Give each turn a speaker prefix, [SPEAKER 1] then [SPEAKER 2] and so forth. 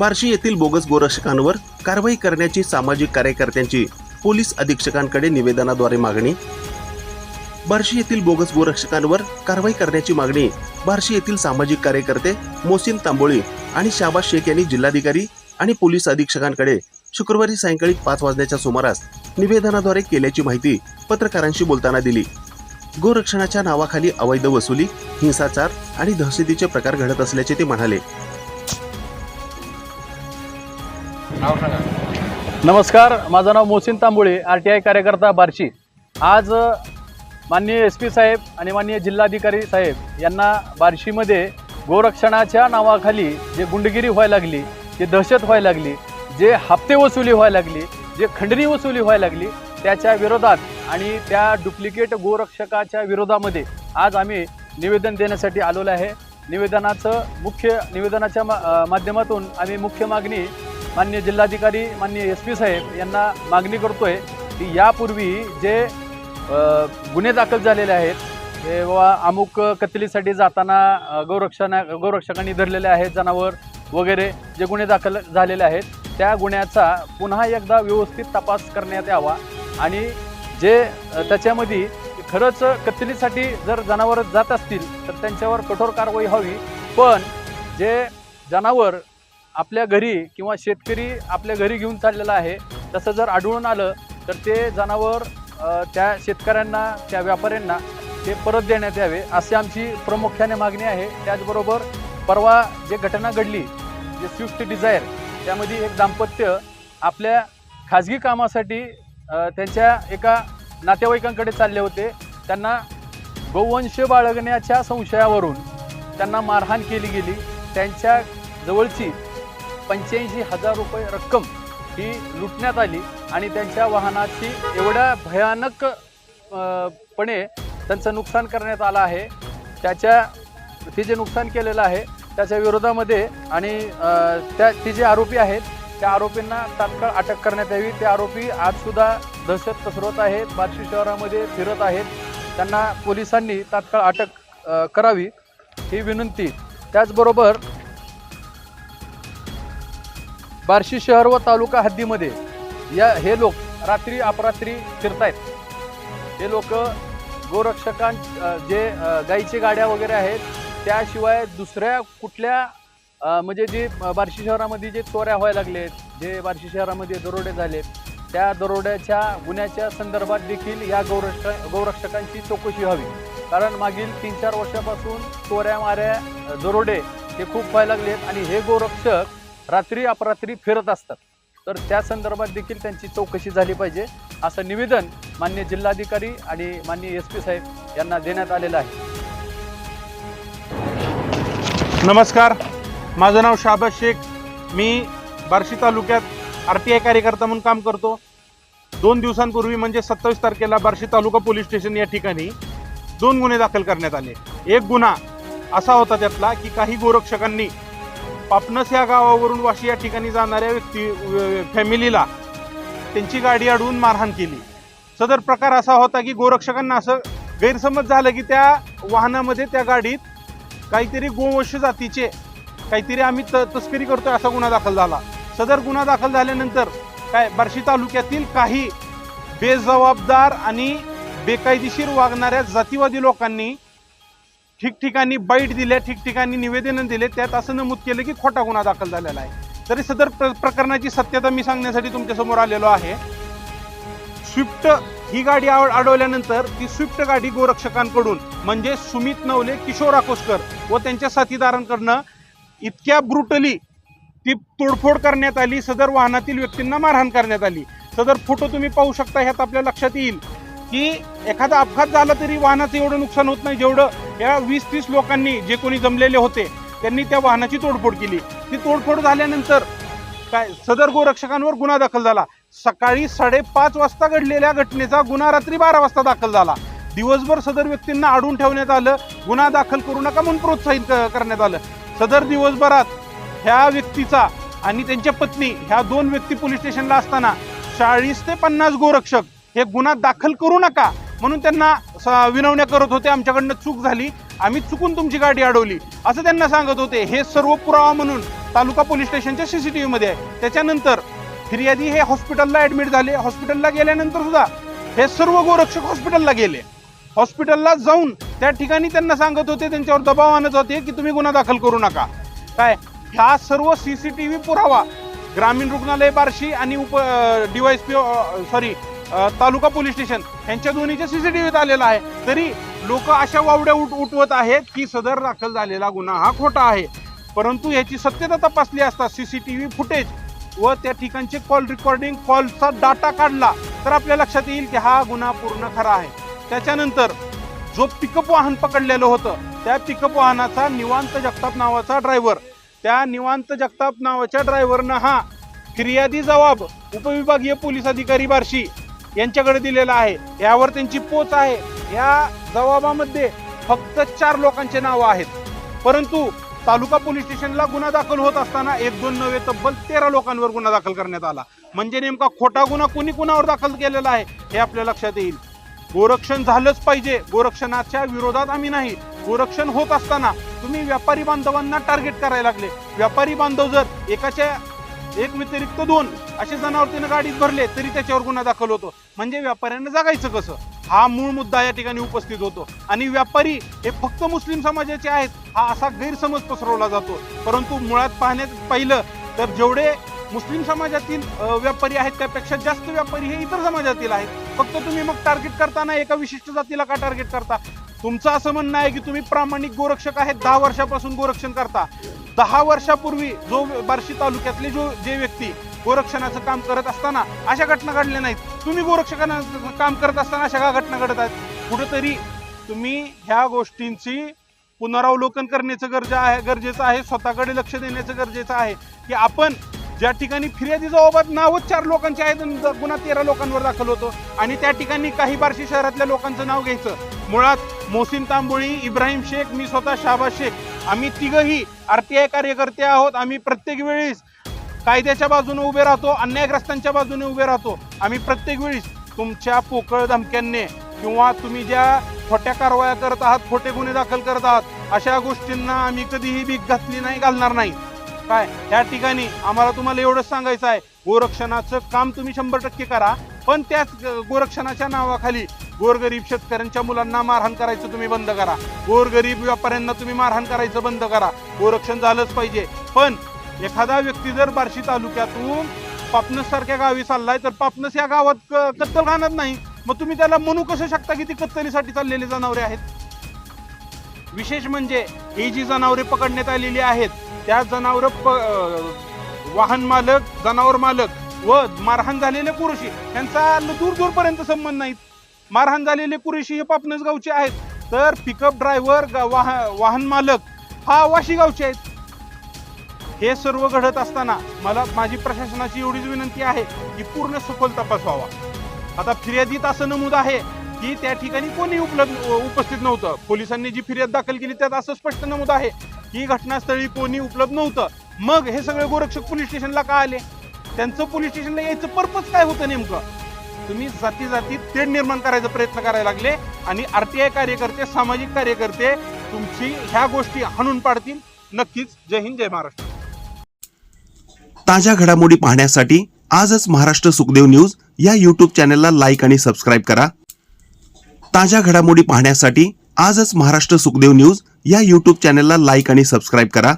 [SPEAKER 1] बार्शी येथील बोगस गोरक्षकांवर कारवाई करण्याची सामाजिक कार्यकर्त्यांची पोलीस अधीक्षकांकडे निवेदनाद्वारे मागणी. बार्शी येथील बोगस गोरक्षकांवर कारवाई करण्याची मागणी बार्शी येथील सामाजिक कार्यकर्ते मोसिन तांबोळी आणि शाबाज शेख यांनी जिल्हाधिकारी आणि पोलीस अधीक्षकांकडे शुक्रवारी सायंकाळी पाच वाजण्याच्या सुमारास निवेदनाद्वारे केल्याची माहिती पत्रकारांशी बोलताना दिली. गोरक्षणाच्या नावाखाली अवैध वसुली हिंसाचार आणि दहशतीचे प्रकार घडत असल्याचे ते म्हणाले.
[SPEAKER 2] नाव सांगा
[SPEAKER 3] नमस्कार माझं नाव Mohsin Tambole R T I कार्यकर्ता बार्शी. आज माननीय एस पी साहेब आणि माननीय जिल्हाधिकारी साहेब यांना बार्शीमध्ये गोरक्षणाच्या नावाखाली जे गुंडगिरी व्हायला लागली जे दहशत व्हायला लागली जे हप्ते वसुली व्हायला लागली जे खंडणी वसुली व्हायला लागली त्याच्या विरोधात आणि त्या डुप्लिकेट गोरक्षकाच्या विरोधामध्ये आज आम्ही निवेदन देण्यासाठी आलेलो आहे. निवेदनाचं मुख्य निवेदनाच्या मा माध्यमातून आम्ही मुख्य मागणी मान्य जिल्हाधिकारी माननीय एस पी साहेब यांना मागणी करतो आहे की यापूर्वी जे गुन्हे दाखल झालेले आहेत हे बाबा अमुक कत्तलीसाठी जाताना अ, गौरक्षणा गौरक्षकांनी धरलेले आहेत जनावर वगैरे जे गुन्हे दाखल झालेले आहेत त्या गुन्ह्याचा पुन्हा एकदा व्यवस्थित तपास करण्यात यावा. आणि जे त्याच्यामध्ये खरंच कत्तलीसाठी जर जनावर जात असतील तर त्यांच्यावर कठोर कारवाई व्हावी. पण जे जनावर आपल्या घरी किंवा शेतकरी आपल्या घरी घेऊन चाललेला आहे तसं जर आढळून आलं तर ते जनावर त्या शेतकऱ्यांना त्या व्यापाऱ्यांना ते परत देण्यात यावे अशी आमची प्रामुख्याने मागणी आहे. त्याचबरोबर परवा जे घटना घडली जे स्विफ्ट डिझायर त्यामध्ये एक दाम्पत्य आपल्या खाजगी कामासाठी त्यांच्या एका नातेवाईकांकडे चालले होते. त्यांना गोवंश बाळगण्याच्या संशयावरून त्यांना मारहाण केली गेली. त्यांच्या जवळची पंच्याऐंशी हजार रुपये रक्कम ही लुटण्यात आली आणि त्यांच्या वाहनाची एवढ्या भयानक पणे त्यांचं नुकसान करण्यात आलं आहे. त्याच्या ते जे नुकसान केलेलं आहे त्याच्या विरोधामध्ये आणि त्या ती जे आरोपी आहेत त्या आरोपींना तात्काळ अटक करण्यात यावी. ते आरोपी आजसुद्धा दहशत पसरवत आहेत बार्शी शहरामध्ये फिरत आहेत. त्यांना पोलिसांनी तात्काळ अटक करावी ही विनंती. त्याचबरोबर बार्शी शहर व तालुका हद्दीमध्ये या हे लोक रात्री अपरात्री फिरतायत. हे लोक गोरक्षकां जे अ, गाड्या वगैरे आहेत त्याशिवाय दुसऱ्या कुठल्या अ, म्हणजे जे बार्शी शहरामध्ये जे चोऱ्या व्हायला लागलेत जे बार्शी शहरामध्ये दरोडे झालेत त्या दरोड्याच्या गुन्ह्याच्या संदर्भात देखील या गौरक्षक गौरक्षकांची चौकशी व्हावी. कारण मागील तीन चार वर्षापासून चोऱ्या माऱ्या अ, दरोडे हे खूप व्हायला लागलेत आणि हे गोरक्षक रात्री अपरात्री फिरत असतात. तर त्या संदर्भात देखील त्यांची चौकशी झाली पाहिजे असं निवेदन मान्य जिल्हाधिकारी आणि मान्य एस पी साहेब यांना देण्यात आलेलं आहे.
[SPEAKER 4] नमस्कार. माझं नाव शाबाज शेख. मी बार्शी तालुक्यात आर टी आय कार्यकर्ता म्हणून काम करतो. दोन दिवसांपूर्वी म्हणजे सत्तावीस तारखेला बार्शी तालुका पोलीस स्टेशन या ठिकाणी दोन गुन्हे दाखल करण्यात आले. एक गुन्हा असा होता त्यातला की काही गोरक्षकांनी पापनस या गावावरून वाशी या ठिकाणी जाणाऱ्या व्यक्ती फॅमिलीला त्यांची गाडी अडवून मारहाण केली. सदर प्रकार असा होता की गोरक्षकांना असं गैरसमज झालं की त्या वाहनामध्ये त्या गाडीत काहीतरी गोवंश जातीचे काहीतरी आम्ही त तस्करी करतोय असा गुन्हा दाखल झाला. सदर गुन्हा दाखल झाल्यानंतर काय बार्शी तालुक्यातील काही बेजबाबदार आणि बेकायदेशीर वागणाऱ्या जातीवादी लोकांनी ठिकठिकाणी बाईट दिल्या ठिकठिकाणी निवेदनं दिले त्यात असं नमूद केलं की खोटा गुन्हा दाखल झालेला आहे. तरी सदर प्र प्रकरणाची सत्यता मी सांगण्यासाठी तुमच्यासमोर आलेलो आहे. स्विफ्ट ही गाडी अडवल्यानंतर ती स्विफ्ट गाडी गोरक्षकांकडून म्हणजे सुमित नवले किशोर आकोस्कर व त्यांच्या साथीदारांकडनं इतक्या ब्रुटली ती तोडफोड करण्यात आली. सदर वाहनातील व्यक्तींना मारहाण करण्यात आली. सदर फोटो तुम्ही पाहू शकता ह्यात आपल्या लक्षात येईल. की एखादा अपघात झाला तरी वाहनाचं एवढं नुकसान होत नाही जेवढं या वीस तीस लोकांनी जे कोणी जमलेले होते त्यांनी त्या वाहनाची तोडफोड केली. ती तोडफोड झाल्यानंतर काय सदर गोरक्षकांवर गुन्हा दाखल झाला. सकाळी साडेपाच वाजता घडलेल्या घटनेचा गुन्हा रात्री बारा वाजता दाखल झाला. दिवसभर सदर व्यक्तींना अडून ठेवण्यात आलं. गुन्हा दाखल करू नका म्हणून प्रोत्साहित करण्यात आलं. सदर दिवसभरात ह्या व्यक्तीचा आणि त्यांच्या पत्नी ह्या दोन व्यक्ती पोलीस स्टेशनला असताना चाळीस ते पन्नास गोरक्षक हे गुन्हा दाखल करू नका म्हणून त्यांना स- विनवण्या करत होते. आमच्याकडनं चूक झाली. आम्ही चुकून तुमची गाडी अडवली. असं त्यांना सांगत होते. हे सर्व पुरावा म्हणून तालुका पोलीस स्टेशनच्या सी सी टी व्हीमध्ये आहे. त्याच्यानंतर फिर्यादी हे हॉस्पिटलला ॲडमिट झाले. हॉस्पिटलला गेल्यानंतर सुद्धा हे सर्व गोरक्षक हॉस्पिटलला गेले. हॉस्पिटलला जाऊन त्या ठिकाणी त्यांना सांगत होते. त्यांच्यावर दबाव आणत होते की तुम्ही गुन्हा दाखल करू नका. काय? ह्या सर्व सी सी टी व्ही पुरावा ग्रामीण रुग्णालय बार्शी आणि उप डीवायसपी सॉरी तालुका पोलीस स्टेशन. यांच्या दोन्हीच्या सीसीटीव्हीत आलेला आहे. तरी लोक अशा वावड्या उठ उठवत आहेत की सदर दाखल झालेला गुन्हा हा खोटा आहे. परंतु याची सत्यता तपासली असता सीसीटीव्ही फुटेज व त्या ठिकाणचे कॉल रेकॉर्डिंग कॉलचा डाटा काढला तर आपल्या लक्षात येईल की हा गुन्हा पूर्ण खरा आहे. त्याच्यानंतर जो पिकअप वाहन पकडलेलं होतं त्या पिकअप वाहनाचा निवांत जगताप नावाचा ड्रायव्हर त्या निवांत जगताप नावाच्या ड्रायव्हरनं हा फिर्यादी जबाब उपविभागीय पोलीस अधिकारी बार्शी यांच्याकडे दिलेला आहे. यावर त्यांची पोच आहे. या जबाबामध्ये फक्त चार लोकांचे नावं आहेत. परंतु तालुका पोलीस स्टेशनला गुन्हा दाखल होत असताना एक दोन नव्हे तब्बल तेरा लोकांवर गुन्हा दाखल करण्यात आला. म्हणजे नेमका खोटा गुन्हा कुणी कुणावर दाखल केलेला आहे हे आपल्या लक्षात येईल. गोरक्षण झालंच पाहिजे. गोरक्षणाच्या विरोधात आम्ही नाही. गोरक्षण होत असताना तुम्ही व्यापारी बांधवांना टार्गेट करायला लागले. व्यापारी बांधव जर एकाच्या एक व्यतिरिक्त दोन असे जनावर त्यानं गाडीत भरले तरी त्याच्यावर गुन्हा दाखल होतो. म्हणजे व्यापाऱ्यांना जगायचं कसं? हा मूळ मुद्दा या ठिकाणी उपस्थित होतो. आणि व्यापारी हे फक्त मुस्लिम समाजाचे आहेत हा असा गैरसमज पसरवला जातो. परंतु मुळात पाहण्यात पाहिलं तर जेवढे मुस्लिम समाजातील व्यापारी आहेत त्यापेक्षा जास्त व्यापारी हे इतर समाजातील आहेत. फक्त तुम्ही मग टार्गेट करताना एका विशिष्ट जातीला का टार्गेट करता? तुमचं असं म्हणणं आहे की तुम्ही प्रामाणिक गोरक्षक आहेत दहा वर्षापासून गोरक्षण करता. दहा वर्षापूर्वी जो बार्शी तालुक्यातले जो जे व्यक्ती गोरक्षणाचं काम करत असताना अशा घटना घडल्या नाहीत. तुम्ही गोरक्षकांचं काम करत असताना अशा का घटना घडत आहेत? कुठंतरी तुम्ही ह्या गोष्टींची पुनरावलोकन करण्याचं गरज आहे गरजेचं आहे स्वतःकडे लक्ष देण्याचं गरजेचं आहे की आपण ज्या ठिकाणी फिर्यादी जबाबात नावच चार लोकांचे आहेत पुन्हा गुन्हा तेरा लोकांवर दाखल होतो आणि त्या ठिकाणी काही बार्शी शहरातल्या लोकांचं नाव घ्यायचं. मुळात मोहसिन तांबोळी इब्राहिम शेख मी स्वतः शाबा शेख. आम्ही तिघही आर टी आय कार्यकर्ते आहोत. आम्ही प्रत्येक वेळेस कायद्याच्या बाजूने उभे राहतो अन्यायग्रस्तांच्या बाजूने उभे राहतो. आम्ही प्रत्येक वेळेस तुमच्या पोकळ धमक्यांनी किंवा तुम्ही ज्या खोट्या कारवाया करत आहात खोटे गुन्हे दाखल करत आहात अशा गोष्टींना आम्ही कधीही भीक घातली नाही घालणार नाही. काय? या ठिकाणी आम्हाला तुम्हाला एवढंच सांगायचं आहे. गोरक्षणाचं काम तुम्ही शंभर टक्के करा. पण त्याच गोरक्षणाच्या नावाखाली गोरगरीब शेतकऱ्यांच्या मुलांना मारहाण करायचं तुम्ही बंद करा. गोरगरीब व्यापाऱ्यांना तुम्ही मारहाण करायचं बंद करा. गोरक्षण झालंच पाहिजे. पण एखादा व्यक्ती जर बार्शी तालुक्यातून पापनस सारख्या गावी चाललाय तर पापनस या गावात क- कत्तल घालत नाही. मग तुम्ही त्याला म्हणू कसं शकता की ती कत्तलीसाठी चाललेली जनावरे आहेत? विशेष म्हणजे ही जी जनावरे पकडण्यात आलेली आहेत त्या जनावर वाहन मालक जनावर मालक व मारहाण झालेले पुरुषी यांचा दूर दूरपर्यंत संबंध नाहीत. मारहाण झालेले कुरेशी हे पापनस गावचे आहेत. तर पिकअप ड्रायव्हर वाहन मालक हा वाशी गावचे आहेत. हे सर्व घडत असताना मला माझी प्रशासनाची एवढीच विनंती आहे की पूर्ण सखोल तपास व्हावा. आता फिर्यादीत असं नमूद आहे की त्या ठिकाणी कोणी उपलब्ध उपस्थित नव्हतं. पोलिसांनी जी फिर्याद दाखल केली त्यात असं स्पष्ट नमूद आहे की घटनास्थळी कोणी उपलब्ध नव्हतं. मग हे सगळे गोरक्षक पोलीस स्टेशनला का आले? त्यांचं पोलीस स्टेशनला यायचं पर्पज काय होतं नेमकं? तुम्ही जाती जाती तेढ निर्माण करायचा प्रयत्न करायला लागले आणि आरटीआय कार्यकर्ते सामाजिक कार्यकर्ते तुमची ह्या गोष्टी हाणून पाडतील. नक्कीच. जय हिंद जय महाराष्ट्र.
[SPEAKER 1] ताज्या घडामोडी पाहण्यासाठी आजच महाराष्ट्र सुखदेव न्यूज या यूट्यूब चॅनलला लाईक आणि सबस्क्राईब करा. ताज्या घडामोडी पाहण्यासाठी आजच महाराष्ट्र सुखदेव न्यूज या यूट्यूब चॅनलला लाईक आणि सबस्क्राईब करा.